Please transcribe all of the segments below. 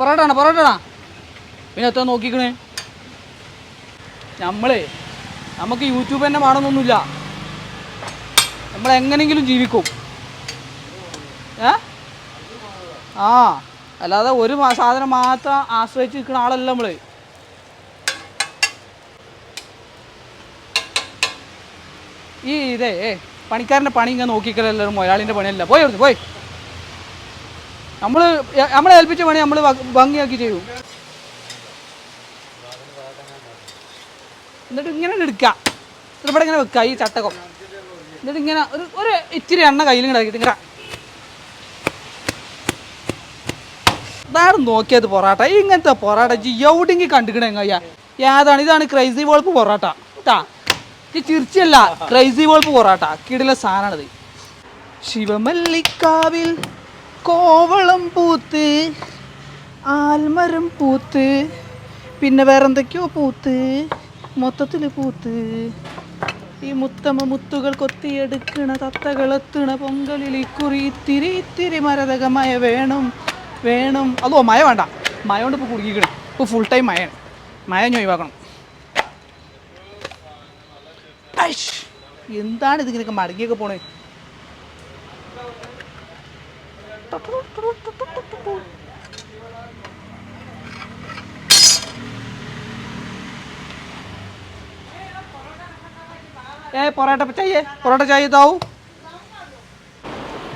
പൊറോട്ടാണ് പൊറോട്ടാണോ പിന്നെ എത്ര നോക്കിക്കണേ? നമ്മളേ നമുക്ക് യൂട്യൂബ് തന്നെ വേണമെന്നൊന്നുമില്ല. നമ്മളെങ്ങനെങ്കിലും ജീവിക്കും. ഏ? ആ അല്ലാതെ ഒരു സാധനം മാത്രം ആശ്രയിച്ച് നിൽക്കുന്ന ആളല്ല നമ്മൾ ഈ ഇതേ പണിക്കാരന്റെ പണി ഇങ്ങനെ നോക്കിക്കലല്ലോ മൊയാളിന്റെ പണിയല്ല. പോയി പോയി. നമ്മൾ നമ്മളെ ഏൽപ്പിച്ച പണി നമ്മൾ ഭംഗിയാക്കി ചെയ്യും. എന്നിട്ട് ഇങ്ങനെ എടുക്കുക ഇവിടെ ഇങ്ങനെ വെക്കുക ഈ ചട്ടകം. എന്നിട്ട് ഇങ്ങനെ ഒരു ഒരു ഇച്ചിരി എണ്ണ കയ്യിൽ ഇങ്ങനെ ആക്കിയിട്ട് ഇങ്ങനെ. ഇതാണ് നോക്കിയത് പൊറാട്ട. ഇങ്ങനത്തെ പൊറാട്ട എവിടെങ്കിൽ കണ്ടിക്കണേ എങ്ങയ്യ? ഏതാണ്? ഇതാണ് ക്രൈസി വോൾപ്പ് പൊറാട്ട. കേട്ടാ ഇത് ചിരിച്ചല്ല ക്രൈസി വോൾപ്പ് പൊറാട്ട. കിടിലെ സാധനമാണിത് ശിവമല്ലിക്കാവിൽ കോവളം പൂത്ത് ആൽമരം പൂത്ത് പിന്നെ വേറെ എന്തൊക്കെയോ പൂത്ത് മൊത്തത്തിൽ പൂത്ത്. ഈ മുത്തമ്മ മുത്തുകൾ കൊത്തിയെടുക്കണ തത്തകളെത്തണ പൊങ്കലിൽ ഇക്കുറി ഇത്തിരി ഇത്തിരി മരതക മയ വേണം വേണം. അതോ മയ വേണ്ട. മയ കൊണ്ട് ഇപ്പോൾ കുടുങ്ങിക്കണം ഇപ്പോൾ ഫുൾ ടൈം മയാണ് മയ ഞാൻ ഒഴിവാക്കണം. എന്താണ് ഇതിങ്ങനെയൊക്കെ മടങ്ങിയൊക്കെ പോണേ? ഏ പൊറോട്ട ചെയ്യേ പൊറോട്ട ചായ ഇതാവും.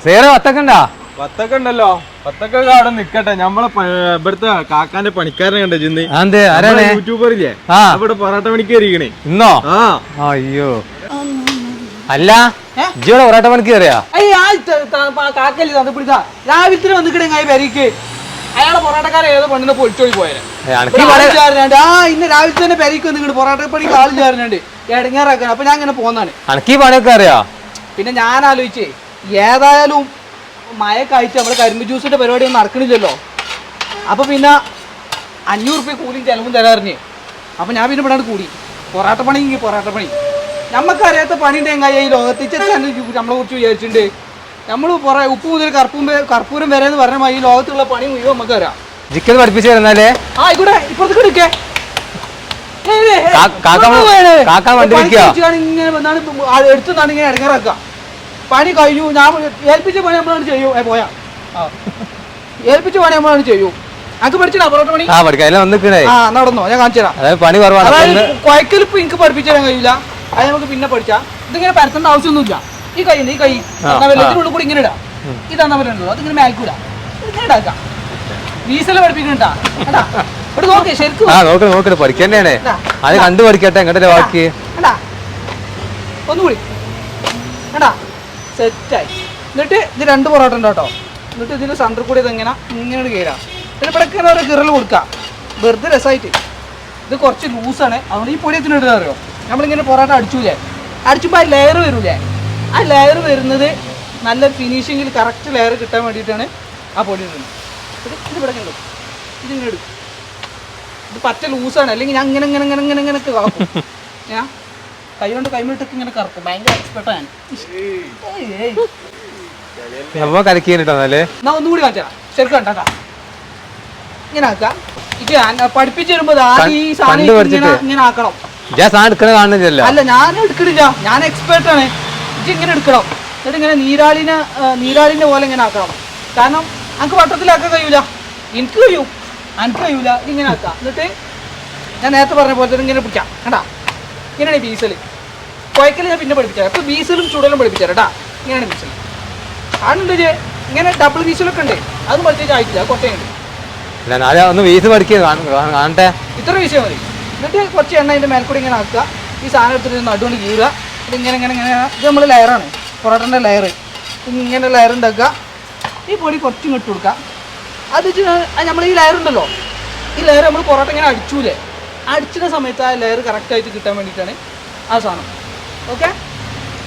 സേറെ വത്തക്കണ്ടാ വത്തക്ക ഉണ്ടല്ലോ. വത്തക്ക അവിടെ നിക്കട്ടെ. നമ്മളെ പ- ഇവിടുത്തെ കാക്കാന്റെ പണിക്കാരനെ കണ്ട ജിന്ന് അതെ ആരാണ്? യൂട്യൂബർ ഇല്ലേ ആ. ഇവിടെ പൊറോട്ട പണിക്ക് ഇരിക്കണേ ഇന്നോ? ആ. അയ്യോ. അല്ല? ഏ? ഇജ്ജിയുടെ പൊറാട്ട പണിക്ക് കയറിയാ? അയ്യ ആ ത- ത- പ- കാക്കല്ലേ തന്നു പിടിച്ചാ രാവിലത്തിന് വന്നിക്കണേ കായ് പെരയ്ക്ക്. അയാളെ പൊറോട്ടക്കാരെ ഏതോ പെണ്ണിനെ പൊളിച്ചോളി പോയത്. അനക്ക് ഈ പറ- ആ ഇന്ന് രാവിലെ തന്നെ പെരയ്ക്ക് വന്നിട്ട് പൊറോട്ട പണിക്ക് ആൾ ചേർന്നുണ്ട് ഇടങ്ങേറാക്കാൻ അപ്പൊ ഞാൻ ഇങ്ങനെ പോന്നാണ്. അനക്ക് ഈ പണിയൊക്കെ അറിയാ? പിന്നെ ഞാൻ ആലോചിച്ചേ ഏതായാലും മഴ കഴിച്ച് നമ്മുടെ കരിമ്പ് ജ്യൂസിന്റെ പരിപാടി ഒന്നും നടക്കണില്ലല്ലോ. അപ്പൊ പിന്നെ അഞ്ഞൂറ് റുപ്യ കൂലിയും ചെലവും തരാറിഞ്ഞ്. അപ്പൊ ഞാൻ പിന്നെ ഇവിടെ കൂടി. പൊറാട്ട പണി പൊറാട്ട പണി. നമുക്കറിയാത്ത പണി ഉണ്ടെങ്കിൽ ഈ ലോകത്തിച്ച് നമ്മളെ കുറിച്ച് വിചാരിച്ചിട്ടുണ്ട്. നമ്മൾ പുറ ഉപ്പ് മുതൽ കർപ്പൂം കർപ്പൂരം വരെ എന്ന് പറഞ്ഞാൽ ഈ ലോകത്തുള്ള പണി മുഴുവൻ നമുക്ക് അറിയാം ജിക്കത് പഠിപ്പിച്ചു തരുന്നാലേ? ആയിക്കോട്ടെ ഇപ്പുറത്തേക്ക് എടുക്കേ. എടുത്തുനിന്നാണ് ഇങ്ങനെ ഇടങ്ങാറാക്കുക. പണി കഴിഞ്ഞു ഞാൻ ഏൽപ്പിച്ച പണി നമ്മളാണ് ചെയ്യൂ. പോയാ. ഏൽപ്പിച്ച പണി നമ്മളാണ് ചെയ്യൂ. അനക്ക് പഠിച്ചിട്ടാ പൊറോട്ട പണി? ആ പഠിക്കാം. നടന്നോ? ഞാൻ കാണിച്ചു തരാം പണി കുറവാണ്. കുഴക്കൽ എനിക്ക് പഠിപ്പിച്ചു തരാൻ കഴിയില്ല. അത് നമുക്ക് പിന്നെ പഠിച്ചാ. ഇതിങ്ങനെ പരത്തേണ്ട ആവശ്യമൊന്നുമില്ല. ഈ കൈ ഉണ്ട് ഈ കൈ. ഉള്ളിൽ കൂടി ഇങ്ങനെ ഇടാം. ഇതാ നമ്മൾ അതിങ്ങനെ മേൽക്കൂല ഇങ്ങനെ ഇടാക്കാം. പഠിപ്പിക്കണ്ടാ നോക്കണേ നോക്കണേ അത് കണ്ടു? പഠിക്കട്ടെ എങ്ങോട്ടല്ലേ ബാക്കി? എടാ ഒന്നുകൂടി. എടാ സെറ്റായി. എന്നിട്ട് ഇത് രണ്ട് പൊറോട്ട ഉണ്ട് കേട്ടോ. എന്നിട്ട് ഇതിന് സെന്റർ കൂടി ഇതെങ്ങനെ ഇങ്ങനെ കയറാം പിന്നെ ഇവിടെ ഇങ്ങനെ ഒരു കിറൽ കൊടുക്കാം. വെറുതെ രസമായിട്ട് ഇത് കുറച്ച് ലൂസാണ് അതുകൊണ്ട് ഈ പൊടി എത്തിന് അറിയോ? നമ്മളിങ്ങനെ പൊറോട്ട അടിച്ചൂലേ? അടിച്ചുമ്പോൾ ആ ലെയർ വരൂലേ? ആ ലെയർ വരുന്നത് നല്ല ഫിനിഷിങ്ങിൽ കറക്റ്റ് ലെയർ കിട്ടാൻ വേണ്ടിയിട്ടാണ് ആ പൊടി ഇടുന്നത്. ഇത് ഇത് ഇവിടെ കണ്ടു? ഇതിങ്ങനെ ഇടും. ഇത് പറ്റ ലൂസാണ് അല്ലെങ്കിൽ ഞാൻ ഇങ്ങനെ ഇങ്ങനെ ഇങ്ങനെ ഇങ്ങനെ ഇങ്ങനെ ഒക്കെ കാക്കും. ഞാൻ കൈ കൊണ്ട് കൈമിട്ടൊക്കെ ഇങ്ങനെ കറക്കും. ഭയങ്കര എക്സ്പെർട്ടാണ് നമ്മ എന്നാ ഒന്നുകൂടി കാണിച്ചാ ശരിക്കും കണ്ടാ ഇങ്ങനെ ആക്കാം. ഇത് പഠിപ്പിച്ചു വരുമ്പോ ആദ്യം ഈ സാധനം. ഇങ്ങനെ ആക്കണം. ഞാൻ സാധനം എടുക്കണ കാണുന്നില്ലല്ലോ. അല്ല ഞാൻ എടുക്കണില്ല. ഞാൻ എക്സ്പേർട്ട് ആണ്. ഇത് ഇങ്ങനെ എടുക്കണം. എന്നിട്ട് ഇങ്ങനെ നീരാളിനെ നീരാളിന്റെ പോലെ ഇങ്ങനെ ആക്കണം. കാരണം എനിക്ക് വട്ടത്തിലാക്കാൻ കഴിയൂല. എനിക്ക് കഴിയൂ. എനിക്ക് കഴിയൂല. ഇങ്ങനെ ആക്കാം. എന്നിട്ട് ഞാൻ നേരത്തെ പറഞ്ഞ പോലെ തന്നെ ഇങ്ങനെ പിടിക്കാം. കണ്ടാ? ഇങ്ങനെയാണ് ബീസൽ കുഴക്കൽ ഞാൻ പിന്നെ പഠിപ്പിച്ചാൽ അപ്പോൾ ബീസലും ചൂടലും പഠിപ്പിച്ചാൽ കേട്ടാ? ഇങ്ങനെയാണ് ബീസൽ കാണുന്നുണ്ട്? ഇങ്ങനെ ഡബിൾ ബീസലൊക്കെ ഉണ്ട്. അത് പഠിച്ചാൽ ആയിട്ടില്ല. കുറച്ചേ ഉണ്ട് അല്ല നാളെ ഒന്ന് വീസ് പഠിക്കുക കാണട്ടെ. ഇത്ര വിഷയം മതി. എന്നിട്ട് കുറച്ച് എണ്ണ അതിന്റെ മേൽക്കൂടി ഇങ്ങനെ ആക്കുക. ഈ സാധനം എടുത്തിട്ട് നടുകൊണ്ട് കീറുക. ഇത് ഇങ്ങനെ ഇങ്ങനെ ഇങ്ങനെ. ഇത് നമ്മൾ ലെയറാണ് പൊറോട്ടന്റെ ലെയർ ഇങ്ങനെ ലെയർ ഉണ്ടാക്കുക ഈ പൊടി കുറച്ചും ഇട്ട് കൊടുക്കുക. അത് നമ്മൾ ഈ ലെയർ ഉണ്ടല്ലോ. ഈ ലെയർ നമ്മൾ പൊറോട്ട ഇങ്ങനെ അടിച്ചൂലേ? അടിച്ചിട്ട സമയത്ത് ആ ലെയർ കറക്റ്റായിട്ട് കിട്ടാൻ വേണ്ടിയിട്ടാണ് ആ സാധനം. ഓക്കെ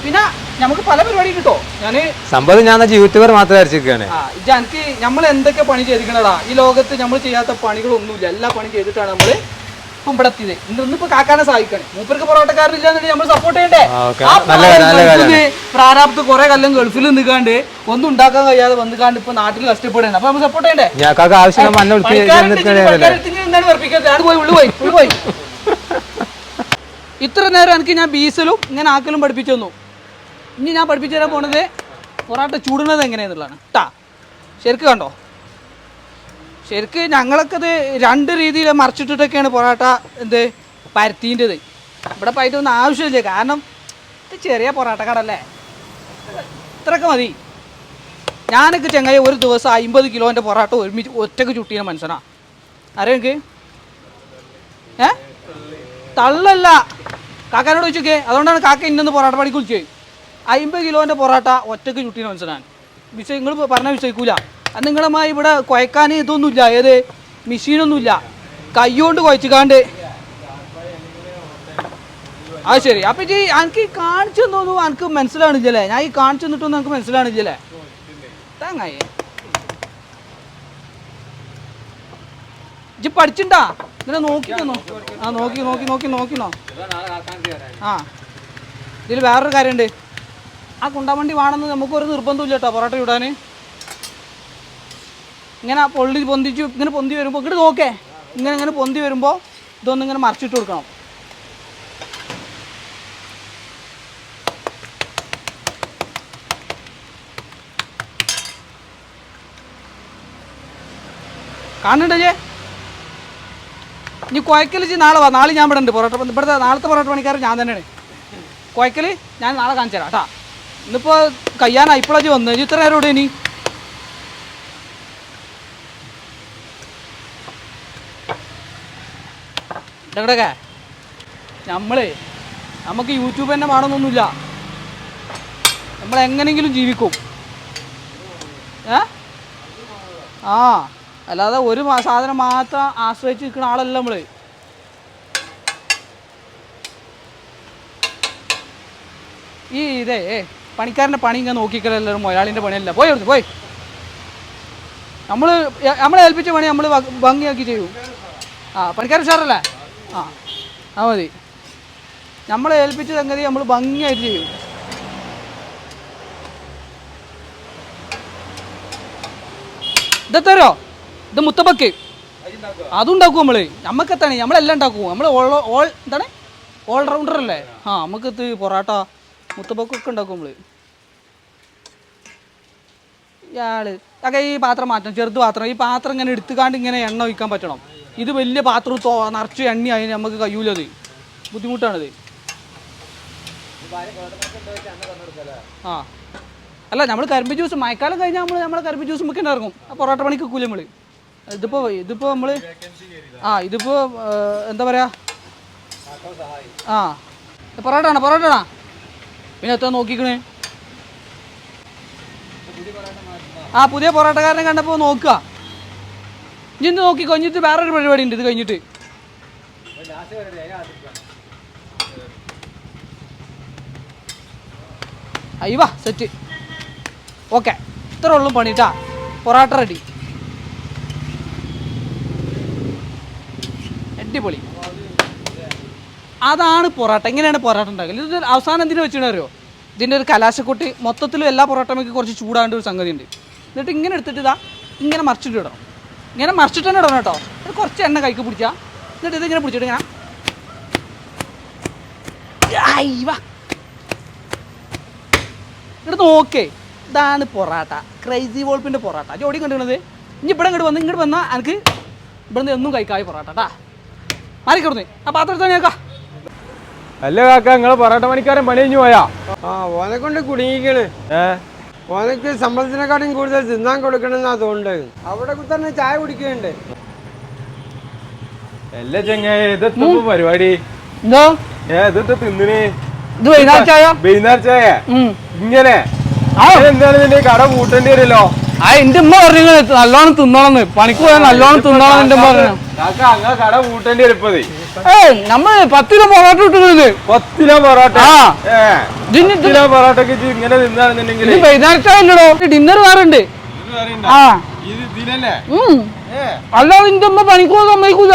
പിന്നെ നമുക്ക് പല പരിപാടി കിട്ടോ ഞാൻ സംഭവം ഞാൻ യൂട്യൂബർ മാത്രമേ വരച്ചിരിക്കുകയാണ് ആ എനിക്ക് നമ്മൾ എന്തൊക്കെ പണി ചെയ്തിരിക്കണടാ ഈ ലോകത്ത് നമ്മൾ ചെയ്യാത്ത പണികളൊന്നുമില്ല. എല്ലാ പണി ചെയ്തിട്ടാണ് നമ്മൾ ഇപ്പം ഇവിടെ എത്തിയത്. ഇന്നിപ്പോ കാക്കാനെ സഹായിക്കണേ. മൂപ്പർക്ക് പൊറോട്ടക്കാരില്ലാന്നുണ്ടെങ്കിൽ നമ്മൾ സപ്പോർട്ട് ചെയ്യണ്ടേ? പ്രാരാബ്ദ കുറെ കല്ലം ഗൾഫിൽ നിൽക്കാണ്ട് ഒന്നും ഉണ്ടാക്കാൻ കഴിയാതെ വന്നുകാണ്ട് ഇപ്പൊ നാട്ടിൽ കഷ്ടപ്പെടുകയാണ്. അപ്പൊ നമ്മൾ സപ്പോർട്ട് ചെയ്യണ്ടേ? ഇത്ര നേരം എനിക്ക് ഞാൻ ബീസലും ഇങ്ങനെ ആക്കലും പഠിപ്പിച്ചു തന്നു. ഇനി ഞാൻ പഠിപ്പിച്ചു തരാൻ പോണത് പൊറാട്ട ചൂടുന്നത് എങ്ങനെയാന്നുള്ളതാണ് ട്ടാ. ശരിക്ക് കണ്ടോ? ശരിക്ക് ഞങ്ങളൊക്കെ ഇത് രണ്ട് രീതിയിൽ മറിച്ചിട്ടിട്ടൊക്കെയാണ് പൊറോട്ട എന്ത് പരത്തിന്റെത്. ഇവിടെ പയറ്റൊന്നും ആവശ്യമില്ല കാരണം ഇത് ചെറിയ പൊറോട്ട കടല്ലേ ഇത്രയൊക്കെ മതി. ഞാനൊക്കെ ചെങ്ങായി ഒരു ദിവസം അമ്പത് കിലോന്റെ പൊറോട്ട ഒരുമിച്ച് ഒറ്റയ്ക്ക് ചുട്ടിയ മനുഷ്യനാ. അറിയാം എനിക്ക് ഏ? തള്ളല്ല. കാക്കാനോട് ചോദിച്ചോക്കെ അതുകൊണ്ടാണ് കാക്ക ഇന്നൊന്ന് പൊറോട്ട പണിക്ക് വിളിച്ചത്. അമ്പത് കിലോന്റെ പൊറോട്ട ഒറ്റയ്ക്ക് ചുട്ടിയ മനുഷ്യനാണ്. വിഷയം നിങ്ങൾ പറഞ്ഞാൽ വിശ്വസിക്കൂല. അത് നിങ്ങളമ്മ ഇവിടെ കുഴക്കാൻ ഇതൊന്നുമില്ല. ഏത്? മെഷീനൊന്നുമില്ല. കൈകൊണ്ട് കുഴച്ചിക്കാണ്ട് അത് ശരി. അപ്പം ഈ എനിക്ക് കാണിച്ചു തന്നൊന്നും എനിക്ക് മനസ്സിലാണില്ലല്ലേ ഞാൻ ഈ കാണിച്ചു തന്നിട്ടൊന്നും എനിക്ക് മനസ്സിലാണില്ലല്ലേ തങ്ങായി. ഇജ്ജ് പഠിച്ചിണ്ടാ? ഇങ്ങനെ നോക്കി തന്നോ ആ നോക്കി നോക്കി നോക്കി നോക്കിനോ ആ. ഇതിൽ വേറൊരു കാര്യമുണ്ട് ആ കുണ്ടാമണ്ടി വേണമെന്ന് നമുക്കൊരു നിർബന്ധമില്ല കേട്ടോ പൊറോട്ട ചൂടാൻ ഇങ്ങനെ പൊള്ളി പൊന്തിച്ച് ഇങ്ങനെ പൊന്തി വരുമ്പോൾ ഇങ്ങോട്ട് നോക്കേ. ഇങ്ങനെ ഇങ്ങനെ പൊന്തി വരുമ്പോൾ ഇതൊന്നും ഇങ്ങനെ മറിച്ചിട്ട് കൊടുക്കണം. കാണണ്ടേ ഇനി കുഴക്കൽ നാളെ വാ. നാളെ ഞാൻ ഇവിടെ ഉണ്ട് പൊറോട്ട ഇവിടുത്തെ നാളത്തെ പൊറോട്ട പണിക്കാരൻ ഞാൻ തന്നെയാണ്. കുഴക്കൽ ഞാൻ നാളെ കാണിച്ചു തരാം കേട്ടാ. ഇന്നിപ്പോൾ കയ്യാനാ ഇപ്പോഴാണ് വന്നത് ഇത്ര നേരം ഇവിടെ ഇനി? ഇടകിടക്കെ നമ്മൾ നമുക്ക് യൂട്യൂബ് തന്നെ വേണമെന്നൊന്നുമില്ല. നമ്മൾ എങ്ങനെയെങ്കിലും ജീവിക്കും. ഏ? ആ അല്ലാതെ ഒരു സാധനം മാത്രം ആശ്രയിച്ച് നിൽക്കുന്ന ആളല്ല നമ്മൾ. ഈ ഇതേ പണിക്കാരന്റെ പണി ഇങ്ങനെ നോക്കിക്കലല്ലോ മൊയാളിന്റെ പണിയല്ല. പോയി അവിടുന്ന് പോയി. നമ്മൾ നമ്മളെ ഏൽപ്പിച്ച പണി നമ്മൾ ഭംഗിയാക്കി ചെയ്യും. ആ പണിക്കാരൻ ഉഷാറല്ലേ? ആ ആ മതി. നമ്മളെ ഏൽപ്പിച്ച സംഗതി നമ്മൾ ഭംഗിയായിട്ട് ചെയ്യും. ഇതെത്തരോ? ഇത് മുത്തപ്പക്ക്. അതുണ്ടാക്കും നമ്മൾ. നമ്മക്കെത്താണ് നമ്മളെല്ലാം ഉണ്ടാക്കും. നമ്മൾ ഓൾ ഓൾ എന്താണ്? ഓൾറൗണ്ടർ അല്ലേ? ആ നമുക്ക് ഇത് പൊറാട്ട മുത്തപ്പക്കൊക്കെ ഉണ്ടാക്കും നമ്മൾ ഇയാൾ അതൊക്കെ ഈ പാത്രം മാറ്റണം. ചെറുത് പാത്രം. ഈ പാത്രം ഇങ്ങനെ എടുത്തുകാണ്ട് ഇങ്ങനെ എണ്ണ ഒഴിക്കാൻ പറ്റണം. ഇത് വലിയ പാത്രം നിറച്ച് എണ്ണ അതിന് നമുക്ക് കഴിയൂലത് ബുദ്ധിമുട്ടാണിത്. ആ. അല്ല നമ്മൾ കരിമ്പ് ജ്യൂസ് മഴക്കാലം കഴിഞ്ഞാൽ നമ്മൾ നമ്മളെ കരിമ്പ് ജ്യൂസ് നമുക്ക് ഇറങ്ങും പൊറോട്ട പണിക്ക് കൂലി നമ്മൾ ഇതിപ്പോൾ ഇതിപ്പോൾ നമ്മൾ ആ ഇതിപ്പോൾ എന്താ പറയുക ആ. പൊറോട്ടാണ് പൊറോട്ട ആണോ? പൊറോട്ട ആണോ? പിന്നെ എത്ര നോക്കിക്കണേ? ആ പുതിയ പൊറോട്ടക്കാരനെ കണ്ടപ്പോൾ നോക്കുക. ഇനി കഴിഞ്ഞിട്ട് വേറെ ഒരു പരിപാടി ഉണ്ട് ഇത് കഴിഞ്ഞിട്ട്. അയ്യവാ സെറ്റ് ഓക്കെ ഇത്ര ഉള്ളു പണിട്ടാ പൊറാട്ട റെഡി അടിപൊളി. അതാണ് പൊറാട്ട. എങ്ങനെയാണ് പൊറാട്ട ഉണ്ടാക്കൽ? ഇത് അവസാനം എന്തിനു വെച്ചിട്ടുണ്ടോ ഇതിന്റെ ഒരു കലാശക്കൊട്ടി മൊത്തത്തിലും എല്ലാ പൊറോട്ടമൊക്കെ കുറച്ച് ചൂടാണ്ട് ഒരു സംഗതി ഉണ്ട് എന്നിട്ട് ഇങ്ങനെ എടുത്തിട്ട് ഇതാ ഇങ്ങനെ മറിച്ചിട്ട് ഇടണം. ഇങ്ങനെ മറിച്ചിട്ട് തന്നെ ഇടണം കേട്ടോ. ഇത് കുറച്ച് എണ്ണ കൈക്ക് പിടിച്ചാ. എന്നിട്ട് ഇതിങ്ങനെ പിടിച്ചിട്ട് ഇങ്ങനെ. ഇവിടെ നോക്കേ. ഇതാണ് പൊറാട്ട. ക്രൈസി വോൾപ്പിന്റെ പൊറാട്ട. ജോഡി കണ്ടിരുന്നത് ഇനി ഇവിടെ ഇങ്ങോട്ട് വന്ന് ഇങ്ങോട്ട് വന്നാൽ എനിക്ക് ഇവിടെ നിന്ന് എന്നും കഴിക്കായി പൊറാട്ട കേട്ടാ മാറിക്കിടന്നേ ആ പാത്രത്തിൽ കേൾക്കാം അല്ല കാക്ക നിങ്ങളെ പൊറാട്ട പണിക്കാരൻ പണി കഴിഞ്ഞു പോയാ? ആ ഓനെ കൊണ്ട് കുടുങ്ങിക്കണ് ഏ? ഓനക്ക് സമ്പളത്തിനെക്കാട്ടും കൂടുതൽ തിന്നാൻ കൊടുക്കണമെന്നാ തോന്നുന്നത്. അവിടെ തന്നെ ചായ കുടിക്കുന്നുണ്ട് അല്ല ചെങ്ങായി പരിപാടി? എന്തോ? ഏ ഇതെത്ത തിന്നിന്? ഇത് വൈകുന്നേരം ചായ? വൈകുന്നേരം ചായ? ഇങ്ങനെ? ആ. എന്താണ് നിന്റെ കട കൂട്ടേണ്ടി വരുമല്ലോ? ആ എന്റെ ഉമ്മ പറഞ്ഞു നല്ലോണം തിന്നോളന്ന്. പണിക്ക് പോയാൽ നല്ലോണം തിന്നോളം എന്റെ ഉമ്മ പറഞ്ഞു. കട കൂട്ടേണ്ടി ഏയ് നമ്മൾ പത്ത് പൊറോട്ട ഇട്ടത് പത്ത് കിലോ പൊറോട്ട? ആ. ഏ. കിലോ പൊറോട്ടക്ക് ഇങ്ങനെ ഡിന്നർ വേറെ ഉണ്ട് ആ. ഇത് നിന്റെ. പണിക്ക് പോകാൻ സമ്മതിക്കൂല.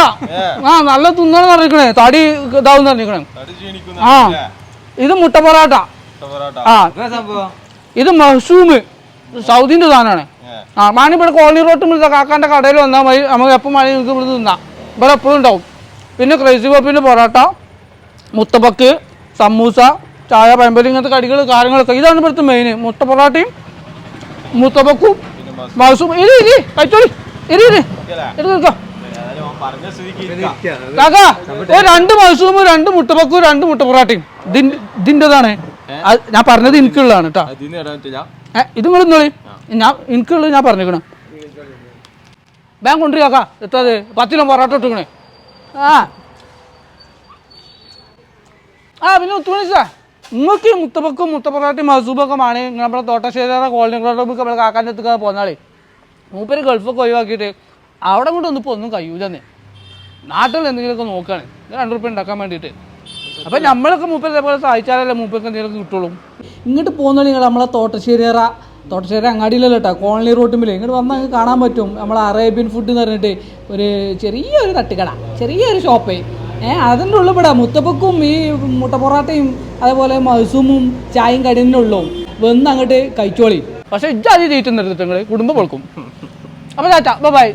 ആ നല്ല തിന്നാണ് പറഞ്ഞിരിക്കണേ. തടി ഇതാവും പറഞ്ഞിരിക്കണേ. ആ. ഇത് മുട്ട പൊറാട്ട. പൊറോട്ട. ആ. സംഭവം? ഇത് മഷൂമ് സൗദിന്റെ സാധനമാണ്. ഏ. ആ മാണി ഇവിടെ കോളനി റോട്ട് മില്ല കാക്കാന്റെ കടയിൽ വന്നാൽ മതി. നമുക്ക് എപ്പോൾ മണി നിങ്ങൾക്ക് ഇവിടെ തിന്നാം. ഇവിടെ എപ്പോഴും ഉണ്ടാവും. പിന്നെ ക്രൈസി പപ്പിന്റെ പൊറോട്ട മുത്തപ്പക്ക് സമൂസ ചായ പഴമ്പലി ഇങ്ങനത്തെ കടികൾ കാര്യങ്ങളൊക്കെ. ഇതാണ് ഇവിടുത്തെ മെയിൻ മുട്ട പൊറോട്ടയും മുത്തപ്പക്കും മൗസും. ഇരി ഇരി കഴിച്ചോളി ഇരി ഇരി. കാക്ക ഒരു രണ്ട് മൗസൂമും രണ്ട് മുട്ടപ്പക്കും രണ്ട് മുട്ട പൊറാട്ടയും. ഇതിന്റെതാണ്. ഞാൻ പറഞ്ഞത് എനിക്കുള്ളതാണ് കേട്ടോ ഇത് നിങ്ങൾ ഇന്നോളി ഞാൻ എനിക്കുള്ളത് ഞാൻ പറഞ്ഞേക്കണേ. ബാങ്ക് ഉണ്ട് കാക്ക എത്തത്. പത്തിലോ പൊറോട്ട ഇട്ടിക്കണേ. ആ. ആ പിന്നെ ഒത്തുമണിച്ചാ നിങ്ങൾക്ക് മുത്തപ്പക്കും മുത്തപ്പൊറാട്ടയും മസൂബൊക്കെ ആണ് നമ്മുടെ തോട്ടശ്ശേരിയുടെ കോളനി ക്ലബ്ബൊക്കെ നമ്മുടെ കാക്കാന്റെ അടുത്തൊക്കെ പോന്നാളേ. മൂപ്പര് ഗൾഫൊക്കെ ഒഴിവാക്കിയിട്ട് അവിടെ കൊണ്ട് ഒന്നും ഇപ്പോൾ ഒന്നും കഴിയൂലെന്നേ നാട്ടിൽ എന്തെങ്കിലുമൊക്കെ നോക്കുകയാണ് രണ്ട് റുപ്യ ഉണ്ടാക്കാൻ വേണ്ടിയിട്ട്. അപ്പം നമ്മളൊക്കെ മൂപ്പര് ഇതേപോലെ സഹായിച്ചാലല്ലേ മൂപ്പർക്ക് എന്തെങ്കിലും കിട്ടുള്ളൂ. ഇങ്ങോട്ട് പോകുന്നുണ്ടെങ്കിൽ നമ്മളെ തോട്ടശ്ശേരിയറ തോട്ടശ്ശേരി അങ്ങാടിയിലല്ല കേട്ടോ കോളനി റോട്ടുമ്പിൽ ഇങ്ങോട്ട് വന്നാൽ അങ്ങ് കാണാൻ പറ്റും. നമ്മൾ അറേബ്യൻ ഫുഡ് എന്ന് പറഞ്ഞിട്ട് ഒരു ചെറിയൊരു തട്ടുകട ചെറിയൊരു ഷോപ്പ് ഏഹ് അതിന്റെ ഉള്ളിൽ ഇവിടെ മുത്തപ്പക്കും ഈ മുട്ട പൊറാട്ടയും അതേപോലെ മസൂമും ചായയും കടിയന്റെ ഉള്ളൂ വന്ന് അങ്ങോട്ട് കഴിച്ചോളി. പക്ഷേ ഇജ്ജാതി തീറ്റും നിർത്തിട്ട് നിങ്ങൾ കുടുംബം പൊളിക്കും. അപ്പോൾ ചാച്ചാ ബൈ.